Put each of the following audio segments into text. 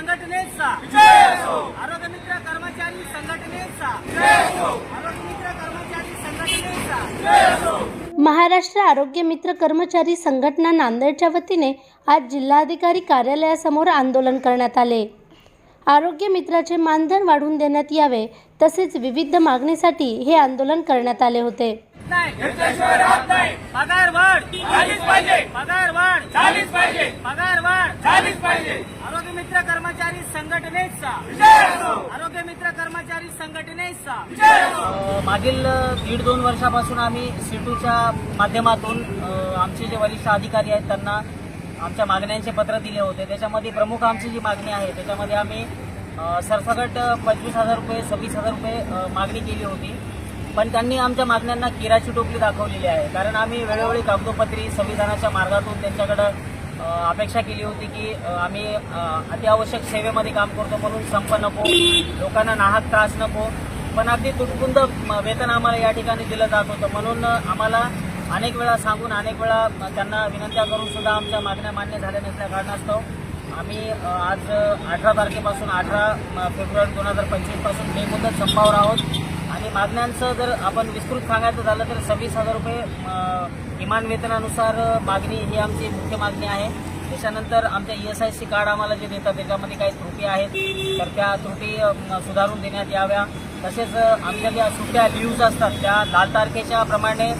संघटनेचा. आरोग्य मित्र कर्मचारी संघटनेचा. आरोग्य मित्र कर्मचारी संघटनेचा. महाराष्ट्र आरोग्य मित्र कर्मचारी संघटना नांदेडच्या वतीने आज जिल्हाधिकारी कार्यालयासमोर आंदोलन करण्यात आले. आरोग्य मित्राचे मानधन वाढवून देण्यात यावे तसेच विविध मागणीसाठी हे आंदोलन करण्यात आले होते. नाही पगार वाढ. पाहिजे. पगार वाढ. झालीच पाहिजे. पगार वाढ. झालीच पाहिजे. संघटनेचा. आरोग्य मित्र कर्मचारी संघटनेचा. मागील दीड दोन वर्षापासून आम्ही सीटूच्या माध्यमातून आमचे जे वरिष्ठ अधिकारी आहेत त्यांना आमच्या मागण्यांचे पत्र दिले होते. त्याच्यामध्ये प्रमुख आमची जी मागणी आहे त्याच्यामध्ये आम्ही सरसकट पंचवीस हजार रुपये सव्वीस हजार रुपये मागणी केली होती. पण त्यांनी आमच्या मागण्यांना किराची टोपली दाखवलेली आहे. कारण आम्ही वेळोवेळी कागदोपत्री संविधानाच्या मार्गातून त्यांच्याकडं अपेक्षा केली होती की आम्ही अत्यावश्यक सेवेमध्ये काम करतो म्हणून संप नको लोकांना नाहक त्रास नको. पण अगदी तुटकुंद म, वेतन आम्हाला या ठिकाणी दिलं जात होतं. म्हणून आम्हाला अनेक वेळा सांगून अनेक वेळा त्यांना विनंत्या करून सुद्धा आमच्या मागण्या मान्य झाल्या नसल्या कारणास्तव आम्ही आज अठरा तारखेपासून अठरा फेब्रुवारी दोन हजार पंचवीसपासून मे संपावर आहोत. आणि मागण्यांचं जर आपण विस्तृत सांगायचं झालं तर सव्वीस हजार रुपये किमान वेतनानुसार मागणी ही आमची मुख्य मागणी आहे. त्याच्यानंतर आमच्या E S I C card आम्हाला जे देतात त्याच्यामध्ये काही त्रुटी आहेत. तर त्या त्रुटी सुधारून देण्यात याव्या. तसेच आमच्या ज्या सुट्ट्या लिव्ज असतात त्या लाल तारखेच्या प्रमाणे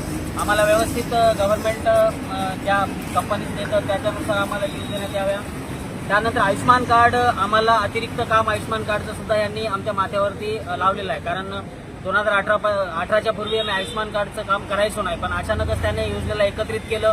आम्हाला व्यवस्थित गव्हर्नमेंट ज्या कंपनीज देतं त्याच्यानुसार आम्हाला लिव्ह देण्यात याव्या. त्यानंतर आयुष्मान कार्ड आम्हाला अतिरिक्त काम आयुष्मान कार्डचं सुद्धा यांनी आमच्या माथ्यावरती लावलेलं आहे. कारण दोन हजार अठरा अठराच्या पूर्वी आम्ही आयुष्यमान कार्डचं काम करायचो नाही पण अचानकच त्याने योजनेला एकत्रित केलं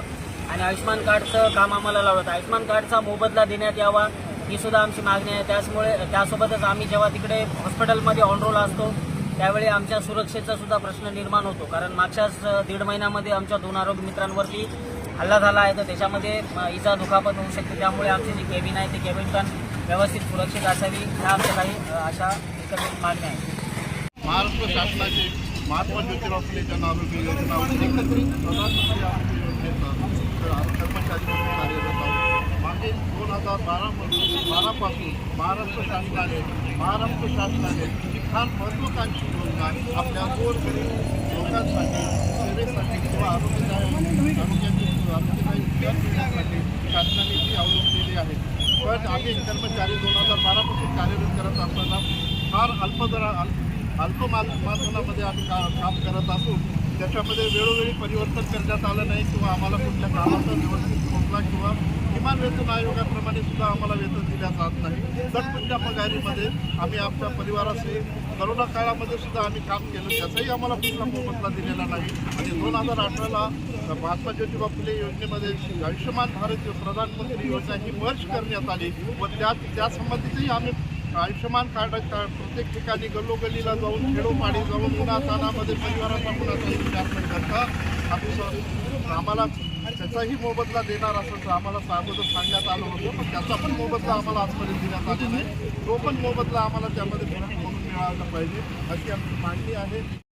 आणि आयुष्यमान कार्डचं काम आम्हाला लावलं. तर आयुष्यमान कार्डचा मोबदला देण्यात यावा ही सुद्धा आमची मागणी आहे. त्याचमुळे त्यासोबतच आम्ही जेव्हा तिकडे हॉस्पिटलमध्ये ऑनरोल असतो त्यावेळी आमच्या सुरक्षेचा सुद्धा प्रश्न निर्माण होतो. कारण मागच्याच दीड महिन्यामध्ये आमच्या दोन आरोग्य मित्रांवरती हल्ला झाला आहे. तर त्याच्यामध्ये इजा दुखापत होऊ शकते. त्यामुळे आमची जी केबिन आहे ती केबिन पण व्यवस्थित सुरक्षित असावी. ह्या आमच्या काही अशा एकत्रित मागण्या आहेत. महाराष्ट्र शासनाचे महात्मा ज्योतिराव फुले जन आरोग्य योजना प्रधानमंत्री आरोग्य योजनेचा कर्मचारी म्हणून कार्यरत आहोत मागील दोन हजार बारामध्ये बारापासून महाराष्ट्र शासनाने महाराष्ट्र शासनाने ही फार महत्त्वाकांक्षी योजना आपल्या गोरगरीब लोकांसाठी सेवेसाठी किंवा आरोग्यदायक आरोग्याची आरोग्यदायी उपचार देण्यासाठी शासनाने ती अवलंबलेली आहे. पण आम्ही कर्मचारी दोन हजार बारापासून कार्यरत करत असताना फार अल्पदरा अल्प अल्प माल आम्ही का काम करत असून त्याच्यामध्ये वेळोवेळी परिवर्तन करण्यात आलं नाही किंवा आम्हाला कुठल्या कामाचा व्यवस्थित मोकळा किंवा किमान वेतन आयोगाप्रमाणे सुद्धा आम्हाला वेतन दिल्या जात नाही. तटपुंच्या पगारीमध्ये आम्ही आमच्या परिवाराशी करोना काळामध्ये सुद्धा आम्ही काम केलं त्याचाही आम्हाला कुठला मोबदला दिलेला नाही. आणि दोन हजार अठराला महात्मा ज्योतिबा फुले योजनेमध्ये आयुष्यमान भारत प्रधानमंत्री योजना ही मर्ज करण्यात आली व त्या त्यासंबंधीतही आम्ही आयुष्यमान कार्ड प्रत्येक ठिकाणी गल्लोगल्लीला जाऊन खेडोपाडी जाऊन उन्हातानामध्ये परिवाराचा कुणाचाही विचार न करता. आपण आम्हाला त्याचाही मोबदला देणार असं आम्हाला अगोदर सांगण्यात आलं होतं पण त्याचा पण मोबदला आम्हाला आजपर्यंत देण्यात आला नाही तो पण मोबदला आम्हाला त्यामध्ये फरक म्हणून मिळाला पाहिजे अशी आमची मागणी आहे.